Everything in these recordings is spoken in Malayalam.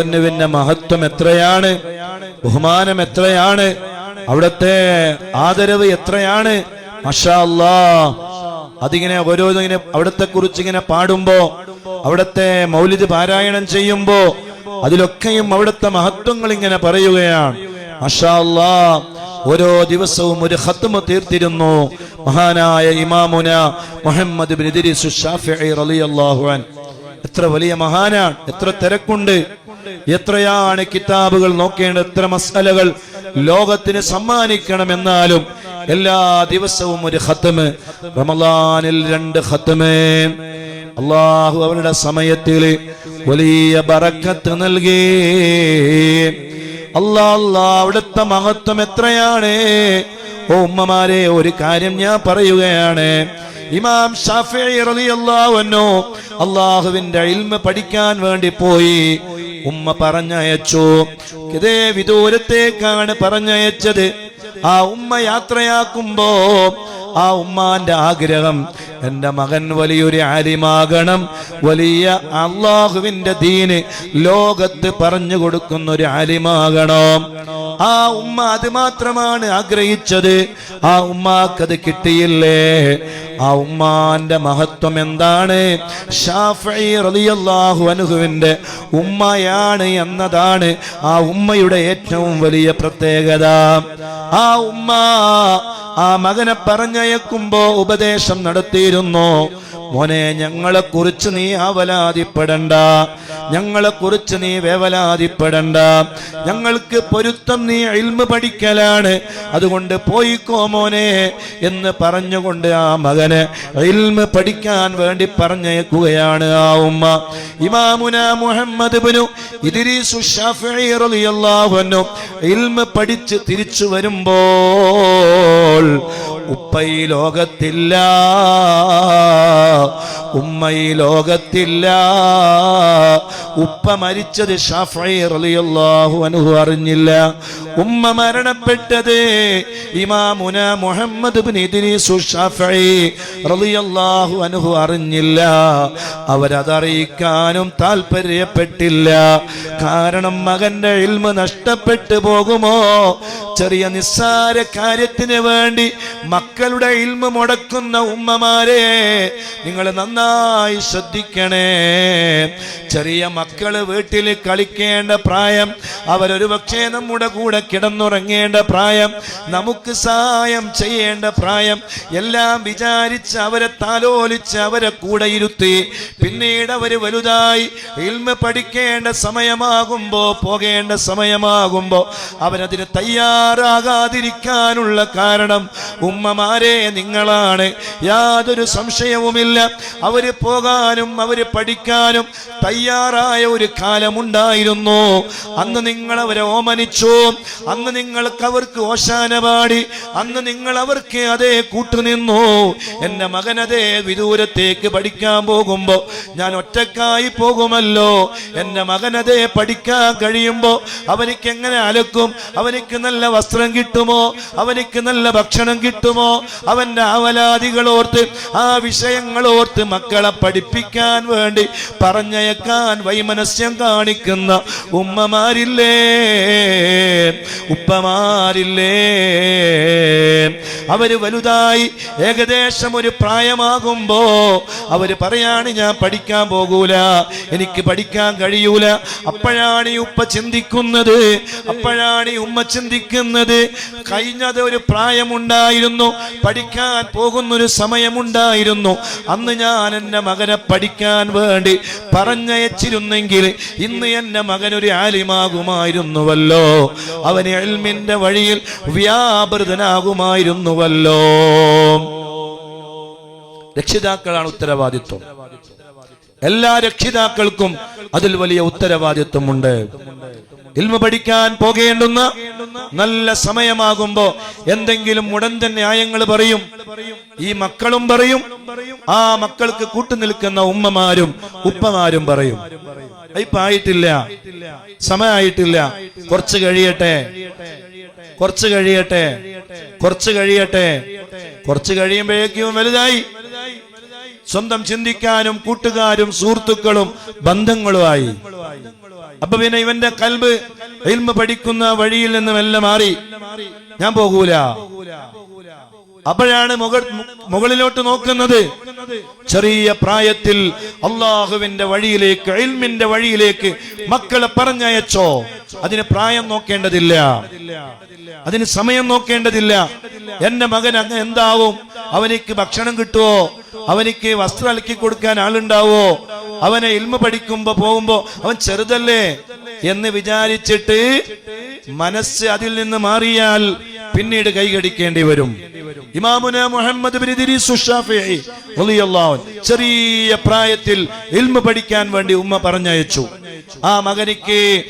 അൻഹുവിന്റെ മഹത്വം എത്രയാണ്? ബഹുമാനം എത്രയാണ്? അവിടത്തെ ആദരവ് എത്രയാണ്? മഷാ അല്ലാ അതിങ്ങനെ ഓരോന്നിങ്ങനെ അവിടത്തെ കുറിച്ച് ഇങ്ങനെ പാടുമ്പോ അവിടത്തെ മൗലിദ് പാരായണം ചെയ്യുമ്പോ അതിലൊക്കെയും അവിടുത്തെ മഹത്വങ്ങൾ ഇങ്ങനെ പറയുകയാണ്. മഷാ ഓരോ ദിവസവും ഒരു ഹത്തുമ തീർത്തിരുന്നു മഹാനായ ഇമാമുന മുഹമ്മദ് ബിൻ ഷാഫിഈ റളിയല്ലാഹു അൻഹു. എത്ര വലിയ മഹാനാണ് എത്ര തിരക്കുണ്ട് എത്രയാണ് കിതാബുകൾ നോക്കേണ്ട എത്ര മസലകൾ ലോകത്തിന് സമ്മാനിക്കണം എന്നാലും എല്ലാ ദിവസവും ഒരു ഹത്തമ് റമലാനിൽ രണ്ട് ഹത്തമേ അള്ളാഹു അവരുടെ സമയത്തിൽ വലിയ ബറക്കത്ത് നൽകി. അല്ലാ അല്ലാ അവിടുത്തെ മഹത്വം എത്രയാണ്? ഓ ഉമ്മമാരെ ഒരു കാര്യം ഞാൻ പറയുകയാണ്. ഇമാം അൻഹു അള്ളാഹുവിന്റെ ഇൽമ പഠിക്കാൻ വേണ്ടി പോയി. ഉമ്മ പറഞ്ഞയച്ചു. ഇതേ വിദൂരത്തേക്കാണ് പറഞ്ഞയച്ചത്. ആ ഉമ്മ യാത്രയാക്കുമ്പോ ആ ഉമ്മാന്റെ ആഗ്രഹം എന്റെ മകൻ വലിയൊരു ആലിമാകണം. വലിയ അള്ളാഹുവിന്റെ ദീന് ലോകത്ത് പറഞ്ഞു കൊടുക്കുന്ന ഒരു ആലിമാകണം. ആ ഉമ്മ അത് മാത്രമാണ് ആഗ്രഹിച്ചത്. ആ ഉമ്മാക്കത് കിട്ടിയില്ലേ? ആ ഉമ്മാന്റെ മഹത്വം എന്താണ്? റളിയല്ലാഹു അൻഹുവിന്റെ ഉമ്മയാണ് എന്നതാണ് ആ ഉമ്മയുടെ ഏറ്റവും വലിയ പ്രത്യേകത. ആ ഉമ്മ ആ മകനെ പറഞ്ഞയക്കുമ്പോ ഉപദേശം നടത്തിയിരുന്നു. മോനെ ഞങ്ങളെ കുറിച്ച് നീ അവലാതിപ്പെടണ്ട ഞങ്ങളെ കുറിച്ച് നീ വേവലാതിപ്പെടണ്ട. ഞങ്ങൾക്ക് പൊരുത്തം നീ ഇൽമ പഠിക്കലാണ്. അതുകൊണ്ട് പോയിക്കോ മോനെ എന്ന് പറഞ്ഞുകൊണ്ട് ആ മകന് ഇൽമ പഠിക്കാൻ വേണ്ടി പറഞ്ഞേക്കുകയാണ് ആ ഉമ്മ. ഇമാമുന മുഹമ്മദ് ബിനു ഇദ്രീസു ഷാഫിഈ റളിയല്ലാഹു അൻഹു ഇൽമ പഠിച്ച് തിരിച്ചു വരുമ്പോൾ ഉപ്പൈ ലോകത്തില്ല. ഉമ്മ ഈ ലോകത്തില്ല. ഉപ്പ മരിച്ചത് അറിഞ്ഞില്ല. ഉമ്മ മരണപ്പെട്ടത് ഇമാമുന മുഹമ്മദ് റളിയല്ലാഹു അറിഞ്ഞില്ല. അവരതറിയിക്കാനും താല്പര്യപ്പെട്ടില്ല കാരണം മകന്റെ ഇൽമ നഷ്ടപ്പെട്ടു പോകുമോ? ചെറിയ നിസ്സാര കാര്യത്തിന് വേണ്ടി മക്കളുടെ ഇൽമ മുടക്കുന്ന ഉമ്മമാരെ നിങ്ങൾ നന്നായി ശ്രദ്ധിക്കണേ. ചെറിയ മക്കൾ വീട്ടിൽ കളിക്കേണ്ട പ്രായം അവരൊരു പക്ഷേ നമ്മുടെ കൂടെ കിടന്നുറങ്ങേണ്ട പ്രായം നമുക്ക് സഹായം ചെയ്യേണ്ട പ്രായം എല്ലാം വിചാരിച്ച് അവരെ താലോലിച്ച് അവരെ കൂടെ ഇരുത്തി പിന്നീട് അവർ വലുതായി ഇൽമ പഠിക്കേണ്ട സമയമാകുമ്പോ പോകേണ്ട സമയമാകുമ്പോ അവരതിന് തയ്യാറാകാതിരിക്കാനുള്ള കാരണം ഉമ്മമാരെ നിങ്ങളാണ്. യാതൊരു സംശയവുമില്ല. അവർ പോകാനും അവർ പഠിക്കാനും തയ്യാറായ ഒരു കാലമുണ്ടായിരുന്നു. അന്ന് നിങ്ങൾ അവരെ ഓമനിച്ചു. അന്ന് നിങ്ങൾക്ക് അവർക്ക് ഓശാന പാടി. അന്ന് നിങ്ങൾ അവർക്ക് അതേ കൂട്ടുനിന്നു മകൻ അതേ വിദൂരത്തേക്ക് പഠിക്കാൻ പോകുമ്പോൾ ഞാൻ ഒറ്റക്കായി പോകുമല്ലോ. മകൻ അതേ പഠിക്കാൻ കഴിയുമ്പോൾ അവനിക്ക് എങ്ങനെ അലക്കും? അവനിക്ക് നല്ല വസ്ത്രം കിട്ടുമോ? അവനിക്ക് നല്ല ഭക്ഷണം കിട്ടുമോ? അവലാദികൾ ഓർത്ത് ആ വിഷയങ്ങൾ ഓർത്ത് മക്കളെ പഠിപ്പിക്കാൻ വേണ്ടി പറഞ്ഞയക്കാൻ വൈമനസ്യം കാണിക്കുന്ന ഉമ്മമാരില്ലേ? ഉപ്പമാരില്ലേ? അവർ വലുതായി ഏകദേശം ഒരു പ്രായമാകുമ്പോ അവർ പറയാണ് ഞാൻ പഠിക്കാൻ പോകൂല എനിക്ക് പഠിക്കാൻ കഴിയൂല. അപ്പോഴാണ് ഈ ഉപ്പ ചിന്തിക്കുന്നത് അപ്പോഴാണ് ഈ ഉമ്മ ചിന്തിക്കുന്നത്. കഴിഞ്ഞത് ഒരു പ്രായമുണ്ടായിരുന്നു പഠിക്കാൻ പോകുന്നൊരു സമയമുണ്ടായിരുന്നു. അന്ന് ഞാൻ എന്റെ മകനെ പഠിക്കാൻ വേണ്ടി പറഞ്ഞയച്ചിരുന്നെങ്കിൽ ഇന്ന് എന്റെ മകനൊരു ആലിമാകുമായിരുന്നുവല്ലോ. അവന് എൽമിന്റെ വഴിയിൽ വ്യാപൃതനാകുമായിരുന്നുവല്ലോ. രക്ഷിതാക്കളാണ് ഉത്തരവാദിത്വം. എല്ലാ രക്ഷിതാക്കൾക്കും അതിൽ വലിയ ഉത്തരവാദിത്വമുണ്ട്. ഇൽമ പഠിക്കാൻ പോകേണ്ടുന്ന നല്ല സമയമാകുമ്പോ എന്തെങ്കിലും ഉടൻ തന്നെ ന്യായങ്ങൾ പറയും. ഈ മക്കളും പറയും. ആ മക്കൾക്ക് കൂട്ടുനിൽക്കുന്ന ഉമ്മമാരും ഉപ്പമാരും പറയും. ആയിട്ടില്ല. സമയമായിട്ടില്ല കുറച്ച് കഴിയട്ടെ. കുറച്ച് കഴിയട്ടെ. കുറച്ച് കഴിയട്ടെ. കുറച്ച് കഴിയുമ്പോഴേക്കും വലുതായി. സ്വന്തം ചിന്തിക്കാനും കൂട്ടുകാരും സുഹൃത്തുക്കളും ബന്ധങ്ങളുമായി. അപ്പൊ പിന്നെ ഇവന്റെ കൽബ് ഇൽമ പഠിക്കുന്ന വഴിയിൽ നിന്നും എല്ലാം മാറി. ഞാൻ പോകൂല. അപ്പോഴാണ് മുകളിലോട്ട് നോക്കുന്നത്. ചെറിയ പ്രായത്തിൽ അള്ളാഹുവിന്റെ വഴിയിലേക്ക് എൽമിന്റെ വഴിയിലേക്ക് മക്കളെ പറഞ്ഞയച്ചോ. അതിന് പ്രായം നോക്കേണ്ടതില്ല. അതിന് സമയം നോക്കേണ്ടതില്ല. എന്റെ മകൻ അങ്ങ് എന്താവും? അവനിക്ക് ഭക്ഷണം കിട്ടുവോ? അവനിക്ക് വസ്ത്രം അലക്കി കൊടുക്കാൻ ആളുണ്ടാവോ? അവനെ ഇൽമ പഠിക്കുമ്പോ പോകുമ്പോ അവൻ ചെറുതല്ലേ? എന്ന് വിചാരിച്ചിട്ട് മനസ്സ് അതിൽ നിന്ന് മാറിയാൽ പിന്നീട് കൈകടിക്കേണ്ടി വരും. ഇമാമുന മുഹമ്മദ് ചെറിയ പ്രായത്തിൽ ഇൽമ പഠിക്കാൻ വേണ്ടി ഉമ്മ പറഞ്ഞയച്ചു. ആ മകനിക്ക്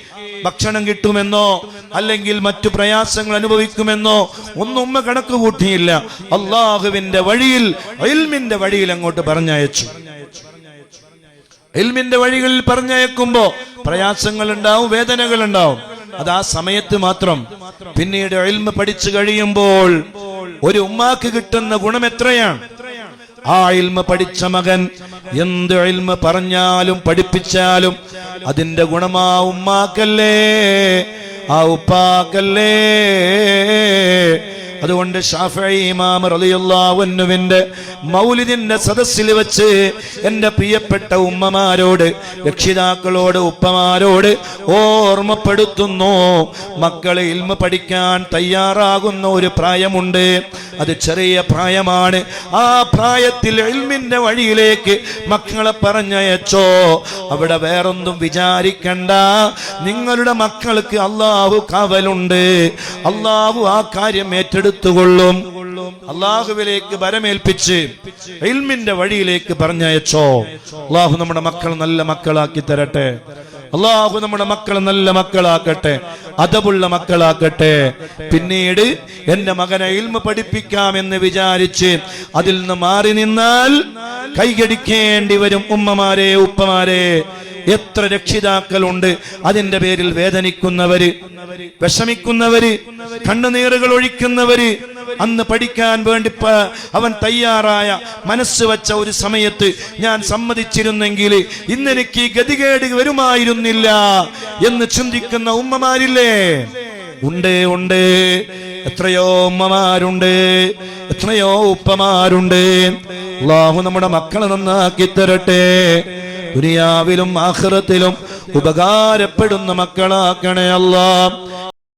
ഭക്ഷണം കിട്ടുമെന്നോ അല്ലെങ്കിൽ മറ്റു പ്രയാസങ്ങൾ അനുഭവിക്കുമെന്നോ ഒന്നും ഉമ്മ കണക്ക് കൂട്ടിയില്ല അള്ളാഹുവിന്റെ വഴിയിൽ ഇൽമിന്റെ വഴിയിൽ അങ്ങോട്ട് പറഞ്ഞയച്ചു. ഇൽമിന്റെ വഴികളിൽ പറഞ്ഞയക്കുമ്പോ പ്രയാസങ്ങൾ ഉണ്ടാവും വേദനകൾ ഉണ്ടാവും അത് ആ സമയത്ത് മാത്രം. പിന്നീട് ഇൽമ പഠിച്ചു കഴിയുമ്പോൾ ഒരു ഉമ്മാക്ക് കിട്ടുന്ന ഗുണം എത്രയാണ്? ആ ഇൽമ പഠിച്ച മകൻ എന്ത് ഇൽമ പറഞ്ഞാലും പഠിപ്പിച്ചാലും അതിന്റെ ഗുണമാ ഉമ്മാക്കല്ലേ ആ ഉപ്പാക്കല്ലേ. അതുകൊണ്ട് ഷാഫി ഇമാം റളിയല്ലാഹുവിന്റെ മൗലിദിന്റെ സദസ്സിൽ വെച്ച് എന്റെ പ്രിയപ്പെട്ട ഉമ്മമാരോട് രക്ഷിതാക്കളോട് ഉപ്പമാരോട് ഓർമ്മപ്പെടുത്തുന്നു. മക്കളെ ഇൽമ പഠിക്കാൻ തയ്യാറാകുന്ന ഒരു പ്രായമുണ്ട്. അത് ചെറിയ പ്രായമാണ്. ആ പ്രായത്തിൽ ഇൽമിന്റെ വഴിയിലേക്ക് മക്കളെ പറഞ്ഞയച്ചോ. അവിടെ വേറൊന്നും വിചാരിക്കണ്ട. നിങ്ങളുടെ മക്കൾക്ക് അള്ളാഹു കാവലുണ്ട്. അള്ളാഹു ആ കാര്യം ഏറ്റെടുത്തുകൊള്ളും അള്ളാഹുവിലേക്ക് വരമേൽപ്പിച്ച് ഇൽമിന്റെ വഴിയിലേക്ക് പറഞ്ഞയച്ചോ. അള്ളാഹു നമ്മുടെ മക്കൾ നല്ല മക്കളാക്കി തരട്ടെ. അള്ളാഹു നമ്മുടെ മക്കൾ നല്ല മക്കളാക്കട്ടെ. അതവുള്ള മക്കളാക്കട്ടെ. പിന്നീട് എന്റെ മകനെ ഇൽമ പഠിപ്പിക്കാം എന്ന് വിചാരിച്ച് അതിൽ നിന്ന് മാറി നിന്നാൽ കൈകടിക്കേണ്ടി വരും ഉമ്മമാരെ ഉപ്പമാരെ. എത്ര രക്ഷിതാക്കളുണ്ട്. അതിന്റെ പേരിൽ വേദനിക്കുന്നവര് വിഷമിക്കുന്നവര്. കണ്ണുനീറുകൾ ഒഴിക്കുന്നവര് അന്ന് പഠിക്കാൻ വേണ്ടി അവൻ തയ്യാറായ മനസ്സ് വച്ച ഒരു സമയത്ത് ഞാൻ സമ്മതിച്ചിരുന്നെങ്കിൽ ഇന്നെനിക്ക് ഗതികേട് വരുമായിരുന്നില്ല എന്ന് ചിന്തിക്കുന്ന ഉമ്മമാരില്ലേ? ഉണ്ട് ഉണ്ട്. എത്രയോ ഉമ്മമാരുണ്ട് എത്രയോ ഉപ്പമാരുണ്ട്. അള്ളാഹു നമ്മുടെ മക്കളെ നന്നാക്കി തരട്ടെ. ദുനിയാവിലും ആഖിറത്തിലും ഉപകാരപ്പെടുന്ന മക്കളാക്കണേ അല്ലാ